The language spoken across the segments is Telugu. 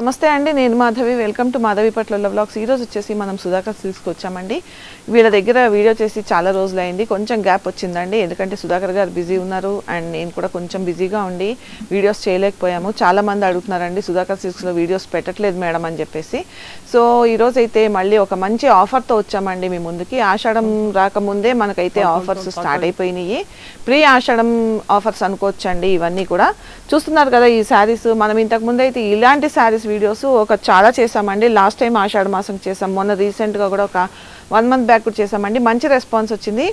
నమస్తే అండి నేను మాధవి. వెల్కమ్ టు మాధవి పట్ల బ్లాగ్స్ ఈరోజు వచ్చేసి మనం సుధాకర్ సిల్క్స్కి వచ్చామండి. వీళ్ళ దగ్గర వీడియో చేసి చాలా రోజులు అయింది. కొంచెం గ్యాప్ వచ్చిందండి. ఎందుకంటే సుధాకర్ గారు బిజీ ఉన్నారు అండ్ నేను కూడా కొంచెం బిజీగా ఉండి వీడియోస్ చేయలేకపోయాము. చాలా మంది అడుగుతున్నారండి సుధాకర్ సిల్క్స్లో వీడియోస్ పెట్టట్లేదు మేడం అని చెప్పేసి. సో ఈరోజు అయితే మళ్ళీ ఒక మంచి ఆఫర్తో వచ్చామండి మీ ముందుకి. ఆషాఢం రాకముందే మనకైతే ఆఫర్స్ స్టార్ట్ అయిపోయినాయి. ప్రీ ఆషాఢం ఆఫర్స్ అనుకోవచ్చండి ఇవన్నీ కూడా. చూస్తున్నారు కదా ఈ శారీస్ మనం ఇంతకు ముందు అయితే ఇలాంటి శారీస్ వీడియోస్ ఒక చాలా చేసామండి లాస్ట్ టైం ఆషాఢ మాసం చేసాం మొన్న రీసెంట్గా కూడా ఒక వన్ మంత్ బ్యాక్ కూడా చేసామండి మంచి రెస్పాన్స్ వచ్చింది.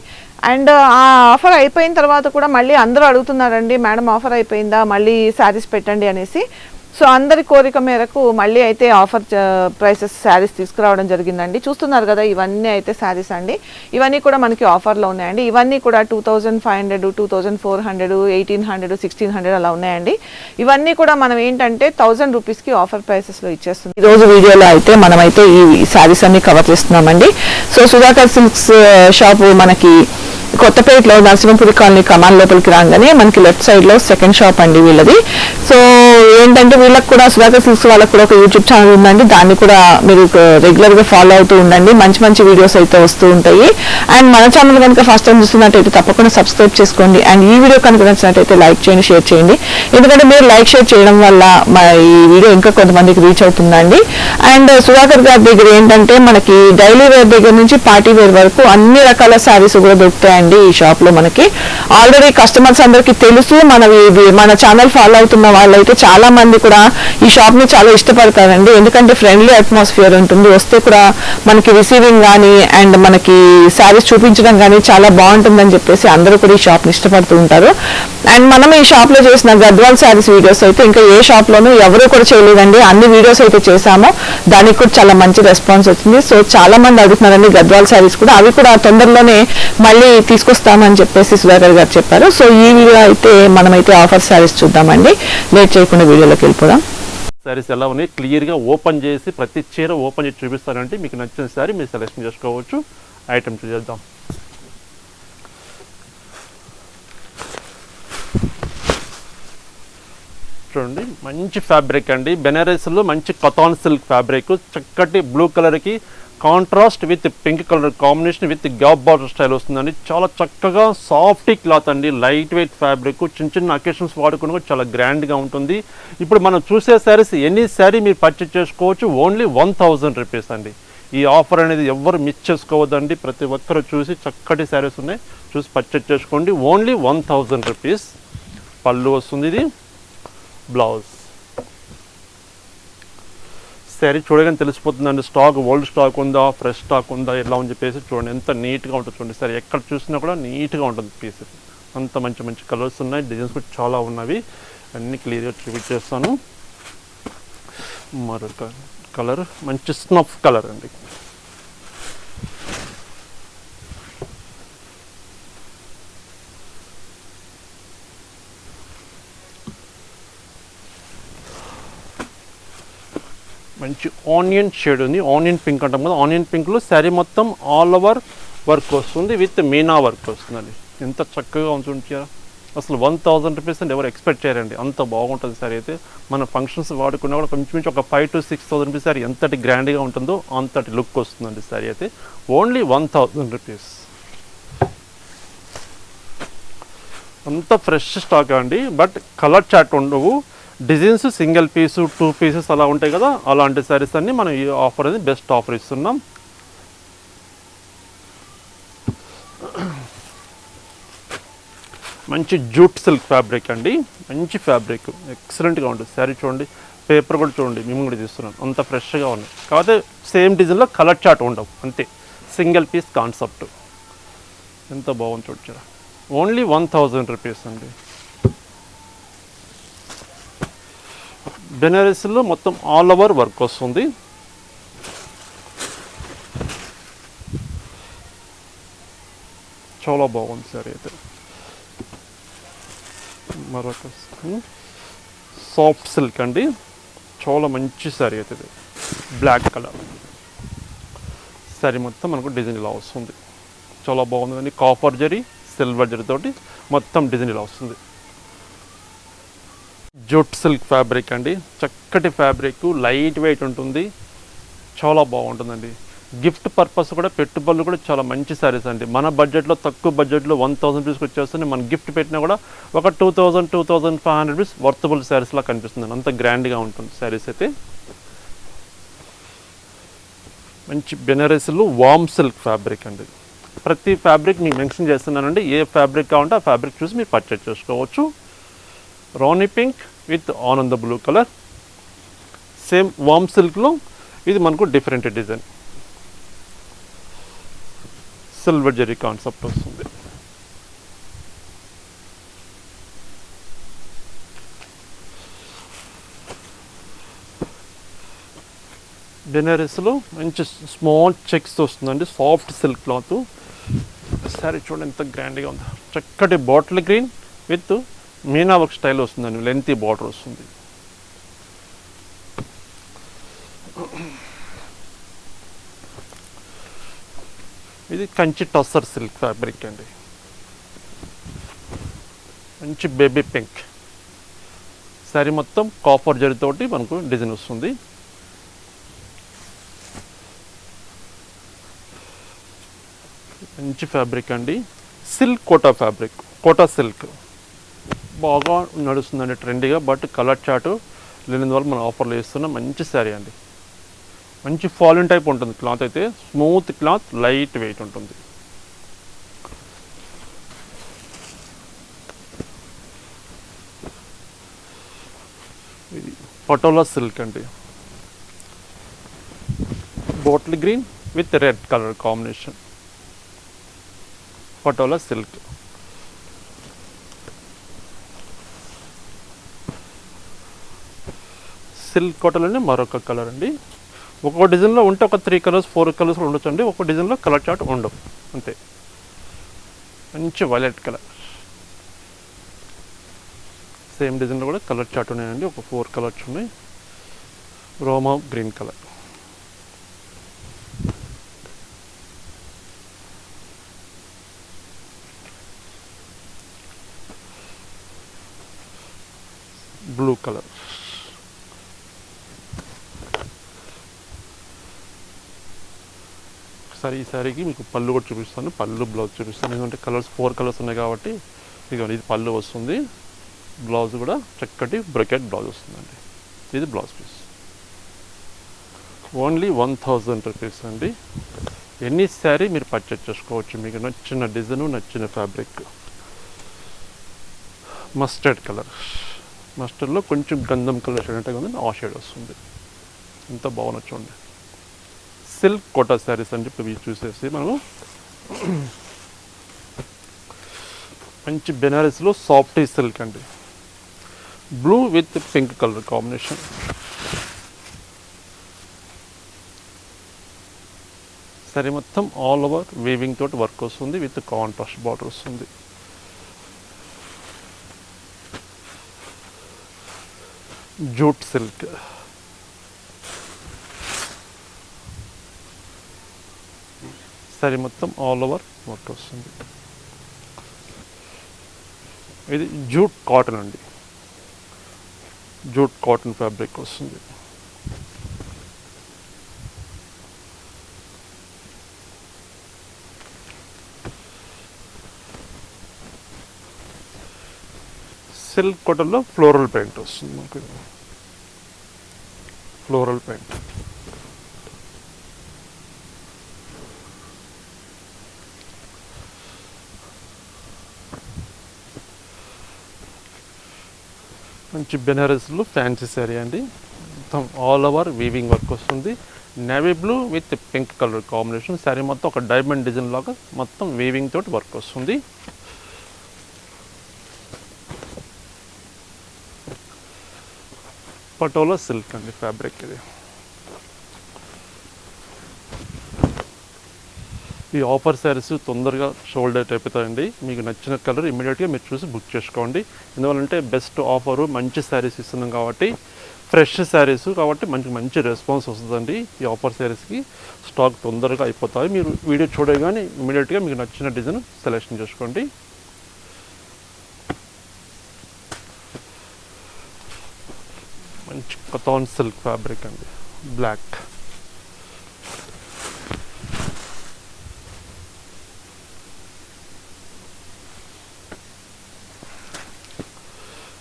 అండ్ ఆ ఆఫర్ అయిపోయిన తర్వాత కూడా మళ్ళీ అందరూ అడుగుతున్నారండి మేడం ఆఫర్ అయిపోయిందా? మళ్ళీ శారీస్ పెట్టండి అనేసి. సో అందరి కోరిక మేరకు మళ్ళీ అయితే ఆఫర్ ప్రైసెస్ శారీస్ తీసుకురావడం జరిగిందండి. చూస్తున్నారు కదా ఇవన్నీ అయితే శారీస్ అండి. ఇవన్నీ కూడా మనకి ఆఫర్లో ఉన్నాయండి. ఇవన్నీ కూడా two thousand five hundred two thousand four hundred eighteen hundred sixteen hundred అలా ఉన్నాయండి. ఇవన్నీ కూడా మనం ఏంటంటే థౌజండ్ రూపీస్కి ఆఫర్ ప్రైసెస్లో ఇచ్చేస్తుంది ఈ రోజు వీడియోలో అయితే మనమైతే ఈ శారీస్ అన్ని కవర్ చేస్తున్నామండి. So Sudhakar silks uh, shop మనకి కొత్తపేటలో నరసింహపురి కాలనీ కమాన్ లోపలికి రాగానే మనకి లెఫ్ట్ సైడ్లో సెకండ్ షాప్ అండి వీళ్ళది. సో ఏంటంటే వీళ్ళకి కూడా సుధాకర్ సిల్స్ వాళ్ళకి కూడా ఒక యూట్యూబ్ ఛానల్ ఉందండి. దాన్ని కూడా మీరు రెగ్యులర్గా ఫాలో అవుతూ ఉండండి. మంచి మంచి వీడియోస్ అయితే వస్తూ ఉంటాయి. అండ్ మన ఛానల్ కనుక ఫస్ట్ టైం చూస్తున్నట్టయితే తప్పకుండా సబ్స్క్రైబ్ చేసుకోండి. అండ్ ఈ వీడియో కనుక నచ్చినట్టయితే లైక్ చేయండి షేర్ చేయండి. ఎందుకంటే మీరు లైక్ షేర్ చేయడం వల్ల మా ఈ వీడియో ఇంకా కొంతమందికి రీచ్ అవుతుందండి. అండ్ సుధాకర్ గారి దగ్గర ఏంటంటే మనకి డైలీ వేర్ దగ్గర నుంచి పార్టీ వేర్ వరకు అన్ని రకాల శారీస్ కూడా దొరుకుతాయండి ఈ షాప్లో మనకి. ఆల్రెడీ కస్టమర్స్ అందరికి తెలుసు మన మన ఛానల్ ఫాలో అవుతున్న వాళ్ళైతే చాలా మంది కూడా ఈ షాప్ని చాలా ఇష్టపడతారండి. ఎందుకంటే ఫ్రెండ్లీ అట్మాస్ఫియర్ ఉంటుంది. వస్తే కూడా మనకి రిసీవింగ్ కానీ అండ్ మనకి శారీస్ చూపించడం కానీ చాలా బాగుంటుందని చెప్పేసి అందరూ కూడా ఈ షాప్ని ఇష్టపడుతూ ఉంటారు. అండ్ మనం ఈ షాప్లో చేసిన గద్వాల్ శారీస్ వీడియోస్ అయితే ఇంకా ఏ షాప్ లోనూ ఎవరు కూడా చేయలేదండి. అన్ని వీడియోస్ అయితే చేశామో. దానికి కూడా చాలా మంచి రెస్పాన్స్ వచ్చింది. సో చాలా మంది అడుగుతున్నారండి గద్వాల్ శారీస్ కూడా. అవి కూడా తొందరలోనే మళ్ళీ తీసుకొస్తామని చెప్పేసి సుధాకర్ గారు చెప్పారు. సో ఈ వీడియో అయితే మనమైతే ఆఫర్ శారీస్ చూద్దామండి. లేట్ చేయకుండా వీడియోలోకి వెళ్ళిపోదాం. శారీస్ ఎలా ఉన్నాయి క్లియర్గా ఓపెన్ చేసి ప్రతి చీర ఓపెన్ చేసి చూపిస్తానంటే మీకు నచ్చిన శారీ మీరు సెలెక్షన్ చేసుకోవచ్చు. ఐటమ్ చూసేద్దాం. చూడండి మంచి ఫ్యాబ్రిక్ అండి. బెనారస్లో మంచి కథాన్ సిల్క్ ఫ్యాబ్రిక్ చక్కటి బ్లూ కలర్కి contrast with pink colour combination with gap border style వస్తుందండి. చాలా చక్కగా సాఫ్ట్ క్లాత్ అండి. లైట్ వెయిట్ ఫ్యాబ్రిక్ చిన్న చిన్న అకేషన్స్ వాడుకుని కూడా చాలా గ్రాండ్గా ఉంటుంది. ఇప్పుడు మనం చూసే శారీస్ ఎనీ శారీ మీరు పర్చేజ్ చేసుకోవచ్చు. ఓన్లీ వన్ థౌజండ్ రూపీస్ అండి. ఈ ఆఫర్ అనేది ఎవ్వరు మిస్ చేసుకోవద్దండి. ప్రతి ఒక్కరు చూసి చక్కటి శారీస్ ఉన్నాయి. చూసి పర్చేజ్ చేసుకోండి. ఓన్లీ వన్ థౌజండ్ రూపీస్ పళ్ళు వస్తుంది ఇది. బ్లౌజ్ శారీ చూడగానే తెలిసిపోతుందండి. స్టాక్ ఓల్డ్ స్టాక్ ఉందా ఫ్రెష్ స్టాక్ ఉందా ఎలా అని చెప్పేసి చూడండి. ఎంత నీట్గా ఉంటుంది చూడండి. సరే ఎక్కడ చూసినా కూడా నీట్గా ఉంటుంది పీస్ అంత మంచి మంచి కలర్స్ ఉన్నాయి. డిజైన్స్ కూడా చాలా ఉన్నవి. అన్నీ క్లియర్గా చూపించేస్తాను మరొక కలర్ మంచి స్నఫ్ కలర్ అండి. మంచి ఆనియన్ షేడ్ ఉంది. ఆనియన్ పింక్ అంటాం కదా ఆనియన్ పింక్లో శారీ మొత్తం ఆల్ ఓవర్ వర్క్ వస్తుంది విత్ మీనా వర్క్ వస్తుందండి. ఎంత చక్కగా ఉంటుంటారా అసలు వన్ థౌజండ్ రూపీస్ అంటే ఎవరు ఎక్స్పెక్ట్ చేయరండి. అంత బాగుంటుంది సార్ అయితే. మన ఫంక్షన్స్ వాడుకున్నా కూడా కొంచెం ఒక five to six thousand rupees sir ఎంతటి గ్రాండ్గా ఉంటుందో అంతటి లుక్ వస్తుందండి సారీ అయితే. ఓన్లీ వన్ థౌజండ్ రూపీస్ అంత ఫ్రెష్ స్టాక్ అండి. బట్ కలర్ చాట్ ఉండవు. Designs single piece two pieces అలా ఉంటాయి కదా అలాంటి శారీస్ అన్ని మనం ఈ ఆఫర్ అనేది బెస్ట్ ఆఫర్ ఇస్తున్నాం. మంచి జూట్ సిల్క్ ఫ్యాబ్రిక్ అండి. మంచి ఫ్యాబ్రిక్ ఎక్సలెంట్గా ఉంటుంది. శారీ చూడండి. పేపర్ కూడా చూడండి. మేము కూడా తీస్తున్నాం. అంత ఫ్రెష్గా ఉన్నాయి కాకపోతే సేమ్ డిజైన్లో కలర్ చాట్ ఉండవు. అంతే. సింగిల్ పీస్ కాన్సెప్ట్ ఎంత బాగుంది చూడచ్చు ఓన్లీ వన్ థౌజండ్ రూపీస్ అండి. బెనారస్లో మొత్తం ఆల్ ఓవర్ వర్క్ వస్తుంది. చాలా బాగుంది సార్ అయితే. మరొక సాఫ్ట్ సిల్క్ అండి. చాలా మంచి శారీ అయితే బ్లాక్ కలర్ శారీ మొత్తం మనకు డిజైన్ ఇలా వస్తుంది. చాలా బాగుంది కాపర్ జరీ సిల్వర్ జరీ తోటి మొత్తం డిజైన్ ఇలా వస్తుంది. జూట్ సిల్క్ ఫ్యాబ్రిక్ అండి. చక్కటి ఫ్యాబ్రిక్ లైట్ వెయిట్ ఉంటుంది. చాలా బాగుంటుందండి. గిఫ్ట్ పర్పస్ కూడా పెట్టుబడులు కూడా చాలా మంచి శారీస్ అండి. మన బడ్జెట్లో తక్కువ బడ్జెట్లో వన్ థౌసండ్ రూపీస్కి వచ్చేస్తుంది. మనం గిఫ్ట్ పెట్టినా కూడా ఒక two thousand two thousand five hundred rupees worthable శారీస్లా కనిపిస్తుంది. అంత గ్రాండ్గా ఉంటుంది శారీస్ అయితే. మంచి బెనారస్లో వామ్ సిల్క్ ఫ్యాబ్రిక్ అండి. ప్రతి ఫ్యాబ్రిక్ మీకు మెన్షన్ చేస్తున్నానండి. ఏ ఫ్యాబ్రిక్ కావాలంటే ఆ ఫ్యాబ్రిక్ చూసి మీరు పర్చేజ్ చేసుకోవచ్చు. రోనీ పింక్ విత్ ఆనంద బ్లూ కలర్. సేమ్ వామ్ సిల్క్లో ఇది మనకు different design. Silver zari concept వస్తుంది. బెనారస్లో మంచి స్మాల్ చెక్స్ వస్తుందండి. సాఫ్ట్ సిల్క్ క్లాత్ సారీ చూడండి ఎంత గ్రాండ్గా ఉంది. చక్కటి bottle green with meena work style వస్తుందండి లెంతీ బార్డర్ వస్తుంది. ఇది కంచి టస్సర్ సిల్క్ ఫ్యాబ్రిక్ అండి. మంచి బేబీ పింక్ శారీ మొత్తం కాఫర్ జరితోటి మనకు డిజైన్ వస్తుంది. మంచి ఫ్యాబ్రిక్ అండి. Silk Kota fabric Kota silk. బాగా నడుస్తుందండి ట్రెండీగా బట్ కలర్ చాటు లేనందువల్ల మనం ఆఫర్లు ఇస్తున్నాం మంచి శారీ అండి. మంచి ఫాలిన్ టైప్ ఉంటుంది క్లాత్ అయితే స్మూత్ క్లాత్ లైట్ వెయిట్ ఉంటుంది. ఇది పటోలా సిల్క్ అండి. Bottle green with red colour combination patola silk silk కోటలోనే మరొక కలర్ అండి. ఒక్కొక్క డిజైన్లో ఉంటే ఒక త్రీ కలర్స్ ఫోర్ కలర్స్ ఉండొచ్చు అండి ఒక్కొక్క డిజైన్లో కలర్ చార్ట్ ఉండవు. అంతే. మంచి వైలెట్ కలర్. సేమ్ డిజైన్లో కూడా కలర్ చార్ట్ ఉన్నాయండి. ఒక ఫోర్ కలర్స్ ఉన్నాయి. రోమా గ్రీన్ కలర్. Blue colour. ఒకసారి ఈ శారీకి మీకు పళ్ళు కూడా చూపిస్తాను. పళ్ళు బ్లౌజ్ చూపిస్తాను. ఎందుకంటే కలర్స్ ఫోర్ కలర్స్ ఉన్నాయి కాబట్టి ఇక ఇది పళ్ళు వస్తుంది. బ్లౌజ్ కూడా చక్కటి బ్రకెట్ బ్లౌజ్ వస్తుందండి. ఇది blouse piece. Only one thousand rupees అండి. ఎన్ని శారీ మీరు పర్చేజ్ చేసుకోవచ్చు? మీకు నచ్చిన డిజైన్ నచ్చిన ఫ్యాబ్రిక్ మస్టర్డ్ కలర్ మస్టర్డ్లో కొంచెం గంధం కలర్ షేడ్ అంటే ఉంది. ఆ షేడ్ వస్తుంది. ఎంత బాగున్నా చూడండి. సిల్క్ కోటా శారీస్ అని చెప్పి ఇవి చూసేసి మనము మంచి బెనారస్లో సాఫ్ట్ సిల్క్ అండి. Blue with pink colour combination. సరే మొత్తం ఆల్ ఓవర్ వీవింగ్ తోటి వర్క్ వస్తుంది విత్ కాంట్రాస్ట్ బార్డర్ వస్తుంది. Jute silk. సరే మొత్తం ఆల్ ఓవర్ వర్క్ వస్తుంది? ఇది జూట్ కాటన్ అండి. జూట్ కాటన్ ఫ్యాబ్రిక్ వస్తుంది. సిల్క్ కాటన్లో ఫ్లోరల్ పెయింట్ వస్తుంది మనకు ఫ్లోరల్ పెయింట్ మంచి బెనారస్లో ఫ్యాన్సీ శారీ అండి. మొత్తం ఆల్ ఓవర్ వీవింగ్ వర్క్ వస్తుంది. Navy blue with pink colour combination saree మొత్తం ఒక డైమండ్ డిజైన్ లాగా మొత్తం వీవింగ్ తోటి వర్క్ వస్తుంది. పటోలా సిల్క్ అండి ఫ్యాబ్రిక్ ఇది. ఈ ఆఫర్ శారీస్ తొందరగా షోల్డ్ అవుట్ అయిపోతాయండి. మీకు నచ్చిన కలర్ ఇమీడియట్గా మీరు చూసి బుక్ చేసుకోండి. ఎందువల్లంటే బెస్ట్ ఆఫరు మంచి శారీస్ ఇస్తున్నాం కాబట్టి ఫ్రెష్ శారీస్ కాబట్టి మంచి మంచి రెస్పాన్స్ వస్తుందండి ఈ ఆఫర్ శారీస్కి స్టాక్ తొందరగా అయిపోతాయి. మీరు వీడియో చూడగానే ఇమీడియట్గా మీకు నచ్చిన డిజైన్ సెలెక్షన్ చేసుకోండి. మంచి కథాన్ సిల్క్ ఫ్యాబ్రిక్ అండి. బ్లాక్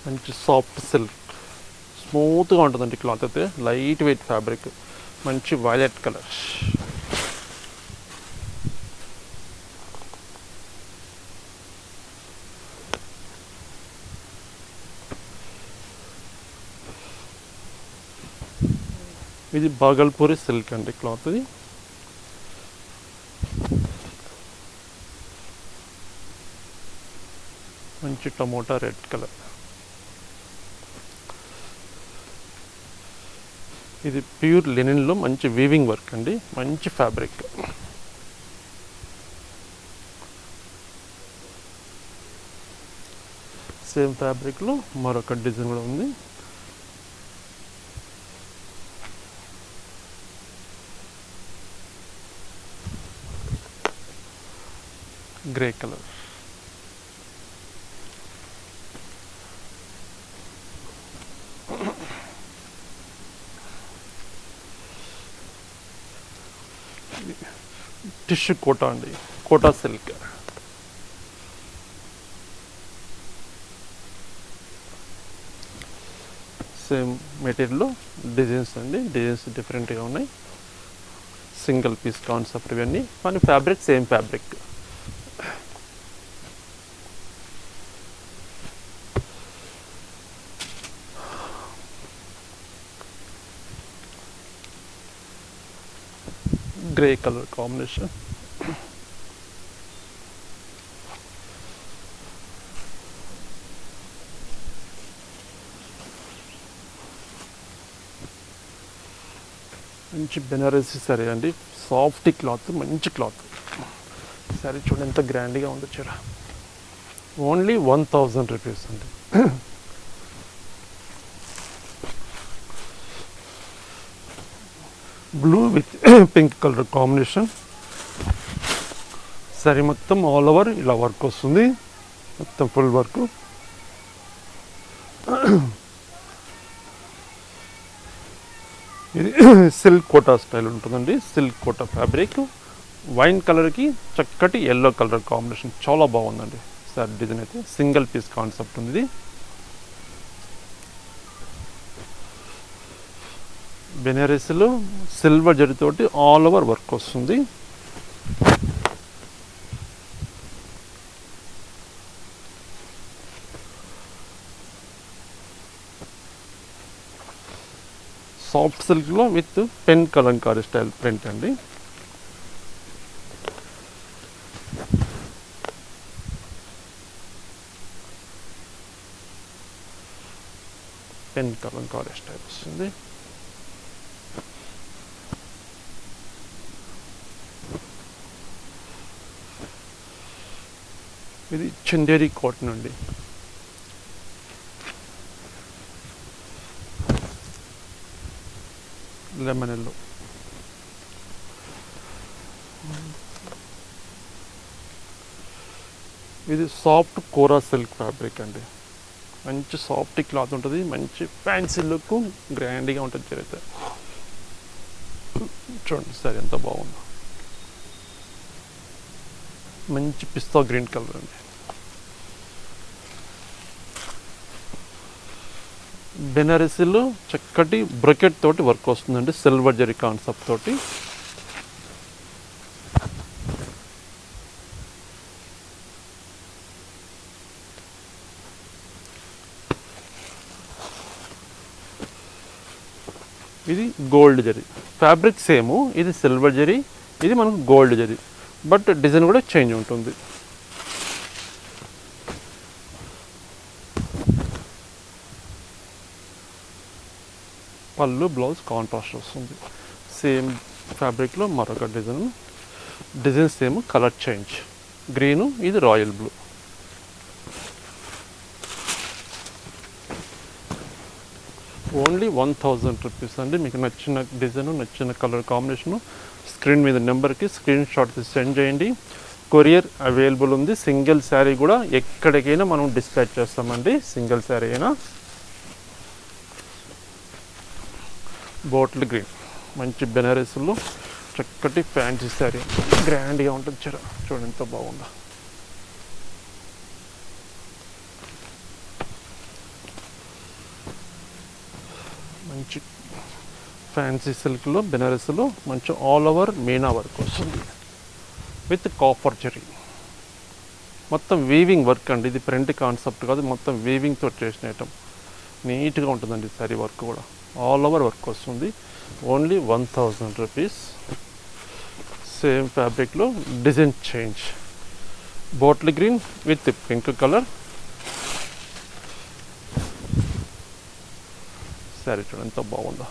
మంచి సాఫ్ట్ సిల్క్ స్మూత్గా ఉంటుందండి క్లాత్ అయితే. లైట్ వెయిట్ ఫ్యాబ్రిక్ మంచి వైలెట్ కలర్ ఇది బాగల్పూరి సిల్క్ అండి క్లాత్ ఇది. మంచి టమోటా రెడ్ కలర్ ఇది ప్యూర్ లెనిన్లో మంచి వీవింగ్ వర్క్ అండి. మంచి ఫ్యాబ్రిక్ సేమ్ ఫ్యాబ్రిక్లో మరొక డిజైన్ కూడా ఉంది. గ్రే కలర్ టిష్యూ కోటా అండి కోటా సిల్క్. సేమ్ మెటీరియల్లో డిజైన్స్ అండి డిజైన్స్ డిఫరెంట్గా ఉన్నాయి. సింగిల్ పీస్ కాన్సెప్ట్ ఇవన్నీ కానీ fabric same fabric grey colour combination మంచి బెనారసీ సరే అండి సాఫ్ట్ క్లాత్ మంచి క్లాత్ సరే చూడండి ఎంత గ్రాండ్గా ఉందో చీర ఓన్లీ వన్ థౌజండ్ రూపీస్ అండి blue with pink colour combination సరే మొత్తం ఆల్ ఓవర్ ఇలా వర్క్ వస్తుంది. మొత్తం ఫుల్ వర్క్ ఇది సిల్క్ కోటా స్టైల్ ఉంటుందండి. సిల్క్ కోటా ఫ్యాబ్రిక్ వైన్ కలర్కి చక్కటి ఎల్లో కలర్ కాంబినేషన్ చాలా బాగుందండి. సార్ డిజైన్ అయితే. సింగిల్ పీస్ కాన్సెప్ట్ ఉంది ఇది. బెనారస్లో సిల్వర్ జరీతోటి ఆల్ ఓవర్ వర్క్ వస్తుంది. సాఫ్ట్ సిల్క్లో with pen kalamkari style print అండి. పెన్ కలంకారీ స్టైల్ వస్తుంది. ఇది చందేరి కాటన్ నుండి. లెమన్ ఎల్లో ఇది సాఫ్ట్ కోరా సిల్క్ ఫ్యాబ్రిక్ అండి. మంచి సాఫ్ట్ క్లాత్ ఉంటుంది మంచి ఫ్యాన్సీ లుక్ గ్రాండ్గా ఉంటుంది చరిత్ర చూడండి సార్ ఎంత బాగుందో. మంచి పిస్తా గ్రీన్ కలర్ అండి. బెనారసీలో చక్కటి బ్రకెట్ తోటి వర్క్ వస్తుందండి సిల్వర్ జరీ కాన్సెప్ట్ తోటి. ఇది గోల్డ్ జరీ. ఫ్యాబ్రిక్ సేమ్ ఇది సిల్వర్ జరీ ఇది మనకు గోల్డ్ జరీ. బట్ డిజైన్ కూడా చేంజ్ ఉంటుంది. పళ్ళు బ్లౌజ్ కాంట్రాస్ట్ వస్తుంది. సేమ్ ఫ్యాబ్రిక్లో మరొక design. Design same colour change. Green ఇది royal blue. Only one thousand rupees అండి. మీకు నచ్చిన డిజైన్ నచ్చిన కలర్ కాంబినేషను. స్క్రీన్ మీద నెంబర్కి స్క్రీన్ షాట్ తీసి సెండ్ చేయండి. కొరియర్ అవైలబుల్ ఉంది. సింగిల్ శారీ కూడా ఎక్కడికైనా మనం డిస్పాచ్ చేస్తామండి. సింగిల్ శారీ అయినా. Bottle green. మంచి బెనారస్లో చక్కటి ఫ్యాన్సీ శారీ. గ్రాండ్గా ఉంటుంది. చీర. చూడండి ఎంత బాగుందా. మంచి ఫ్యాన్సీ సిల్క్లో బెనారస్లో మంచి ఆల్ ఓవర్ మీనా వర్క్ వస్తుంది. విత్ కాఫర్ జరీ మొత్తం వీవింగ్ వర్క్ అండి. ఇది ప్రింట్ కాన్సెప్ట్ కాదు మొత్తం వీవింగ్తో చేసిన ఐటమ్ నీట్గా ఉంటుందండి సారీ వర్క్ కూడా. ఆల్ ఓవర్ వర్క్ వస్తుంది. Only one thousand rupees same ఫ్యాబ్రిక్లో design change bottle green with pink colour saree చూడండి ఎంత బాగుందో.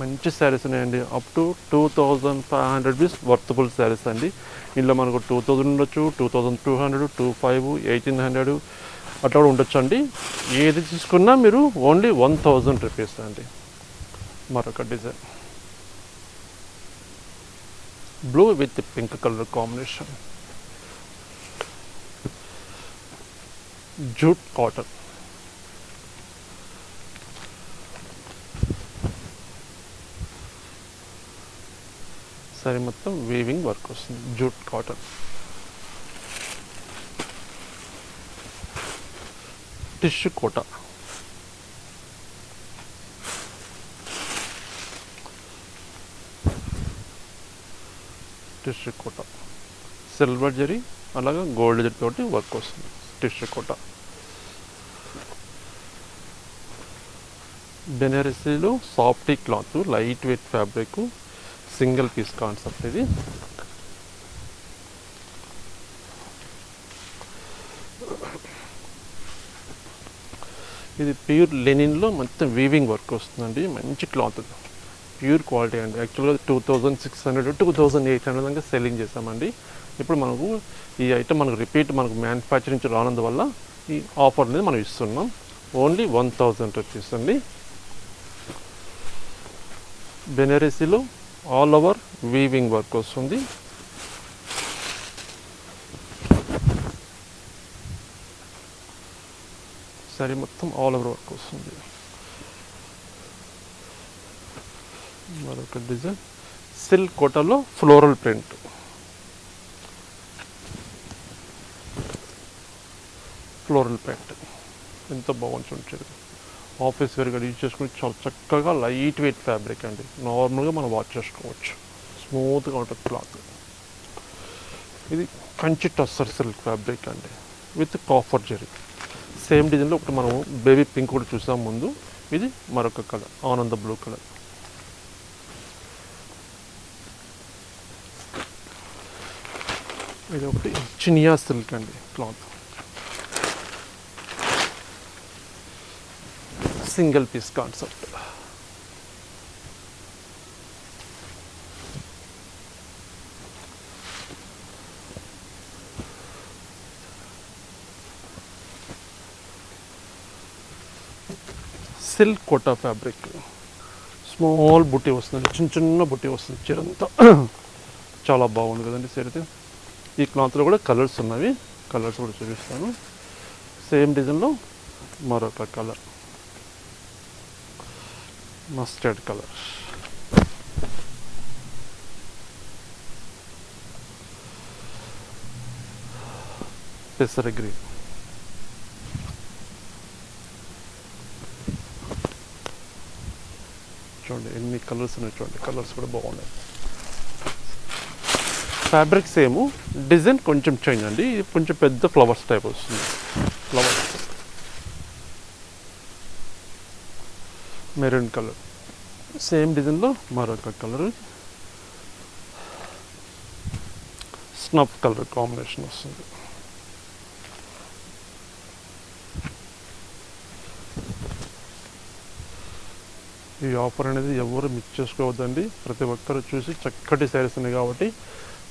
మంచి శారీస్ ఉన్నాయండి. Up to two thousand five hundred rupees worthable sarees అండి. ఇందులో మనకు టూ థౌజండ్ ఉండొచ్చు two thousand two hundred two five eighteen hundred అట్లా కూడా ఉండొచ్చు అండి ఏది తీసుకున్నా మీరు ఓన్లీ వన్ థౌజండ్ రూపీస్ అండి. మరొక design blue with pink colour combination jute cotton సరే మొత్తం వీవింగ్ వర్క్ వస్తుంది. Jute cotton. Tissue Kota. Tissue Kota. Silver zari అలాగా గోల్డ్ జరీ తోటి వర్క్ వస్తుంది. Tissue Kota. బెనారసీలో softy cloth light weight fabric single piece concept ఇది. ఇది ప్యూర్ లెనిన్లో మొత్తం వీవింగ్ వర్క్ వస్తుందండి. మంచి క్లాత్. ప్యూర్ క్వాలిటీ అండి. యాక్చువల్గా two thousand six hundred two thousand eight hundred దాకా సెల్లింగ్ చేసామండి ఇప్పుడు మనకు ఈ ఐటమ్ మనకు రిపీట్ మనకు మ్యానుఫ్యాక్చరింగ్ రానందువల్ల ఈ ఆఫర్ అనేది మనం ఇస్తున్నాం. ఓన్లీ వన్ థౌజండ్ వచ్చేసండి అండి. బెనారసీలో ఆల్ ఓవర్ వీవింగ్ వర్క్ వస్తుంది. సరే మొత్తం ఆల్ ఓవర్ వర్క్ వస్తుంది. మరొక డిజైన్ సిల్క్ కోటలో ఫ్లోరల్ ప్రింట్ ఫ్లోరల్ ప్రింట్ ఎంత బాగుంటుంది ఆఫీస్ వేర్గా యూజ్ చేసుకుని చాలా చక్కగా లైట్ వెయిట్ ఫ్యాబ్రిక్ అండి. నార్మల్గా మనం వాష్ చేసుకోవచ్చు. స్మూత్గా ఉంటుంది క్లాత్. ఇది కంచి టస్సర్ సిల్క్ ఫ్యాబ్రిక్ అండి. With copper zari. సేమ్ డిజైన్లో ఒకటి మనం బేబీ పింక్ కూడా చూసాం ముందు. ఇది మరొక కలర్ ఆనంద బ్లూ కలర్. ఇది ఒకటి చినియా సిల్క్ అండి cloth. Single piece concept silk Kota fabric small butti వస్తుంది. చిన్న చిన్న బుట్టి వస్తుంది. చీరంతా. చాలా బాగుంది కదండి చీరతే ఈ క్లాత్లో కూడా కలర్స్ ఉన్నవి. కలర్స్ కూడా చూపిస్తాను. సేమ్ డిజైన్లో మరొక కలర్ మస్టర్డ్ కలర్ పెసర గ్రీన్ చూడండి ఎన్ని కలర్స్ ఉన్నాయి చూడండి. కలర్స్ కూడా బాగున్నాయి. ఫ్యాబ్రిక్ సేమ్ డిజైన్ కొంచెం చేంజ్ అండి. ఇది కొంచెం పెద్ద ఫ్లవర్స్ టైప్ వస్తుంది. Flowers maroon colour. సేమ్ డిజైన్లో మరొక కలర్. స్నఫ్ కలర్ కాంబినేషన్ వస్తుంది. ఈ ఆఫర్ అనేది ఎవరు మిస్ చేసుకోవద్దండి. ప్రతి ఒక్కరు చూసి చక్కటి శారీస్ ఉన్నాయి కాబట్టి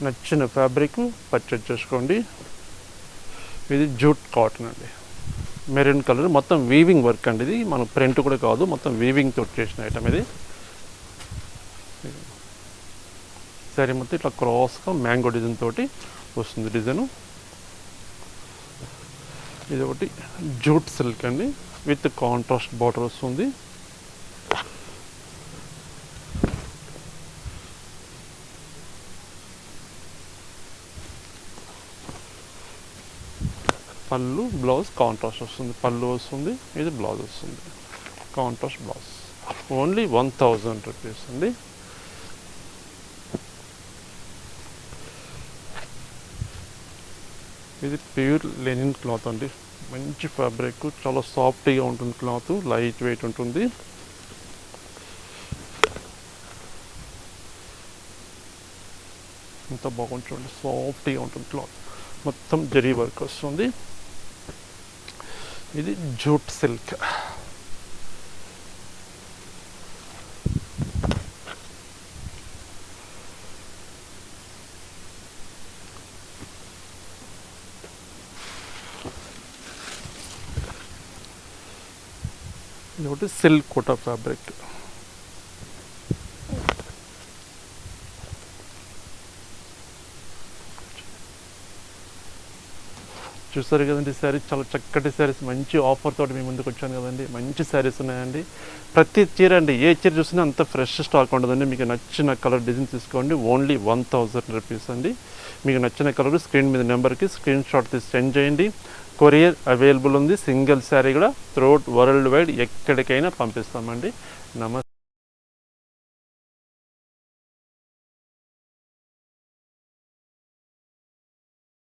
నచ్చిన ఫ్యాబ్రిక్ పర్చేజ్ చేసుకోండి. ఇది జూట్ కాటన్ అండి. Maroon colour. మొత్తం వీవింగ్ వర్క్ అండి ఇది. మన ప్రింట్ కూడా కాదు. మొత్తం వీవింగ్ తోటి చేసిన ఐటమ్ ఇది. సరే మొత్తం ఇట్లా క్రాస్గా మ్యాంగో డిజైన్ తోటి వస్తుంది డిజైను ఇది ఒకటి జూట్ సిల్క్ అండి. విత్ కాంట్రాస్ట్ బార్డర్ వస్తుంది పళ్ళు బ్లౌజ్ కాంట్రాస్ట్ వస్తుంది. పళ్ళు వస్తుంది ఇది బ్లౌజ్ వస్తుంది. Contrast blouse. Only one thousand rupees అండి. ఇది ప్యూర్ లెనిన్ క్లాత్ అండి. మంచి ఫ్యాబ్రిక్ చాలా సాఫ్ట్గా ఉంటుంది క్లాత్ లైట్ వెయిట్ ఉంటుంది. ఎంత బాగుంటుంది సాఫ్ట్గా ఉంటుంది క్లాత్. మొత్తం జరీ వర్క్ వస్తుంది. ఇది జూట్ సిల్క్ ఇది ఒకటి సిల్క్ కోటా చూసారు కదండి శారీస్. చాలా చక్కటి శారీస్. మంచి ఆఫర్ తోటి మీ ముందుకు వచ్చాను కదండి. మంచి శారీస్ ఉన్నాయండి. ప్రతి చీర అండి ఏ చీర చూసినా అంత ఫ్రెష్ స్టాక్ ఉండదండి. మీకు నచ్చిన కలర్ డిజైన్ తీసుకోండి. ఓన్లీ వన్ థౌజండ్ రూపీస్ అండి. మీకు నచ్చిన కలర్ స్క్రీన్ మీద నెంబర్కి స్క్రీన్ షాట్ తీసి సెండ్ చేయండి. కొరియర్ అవైలబుల్ ఉంది. సింగిల్ శారీ కూడా త్రూఅవుట్ వరల్డ్ వైడ్ ఎక్కడికైనా పంపిస్తామండి. నమస్తే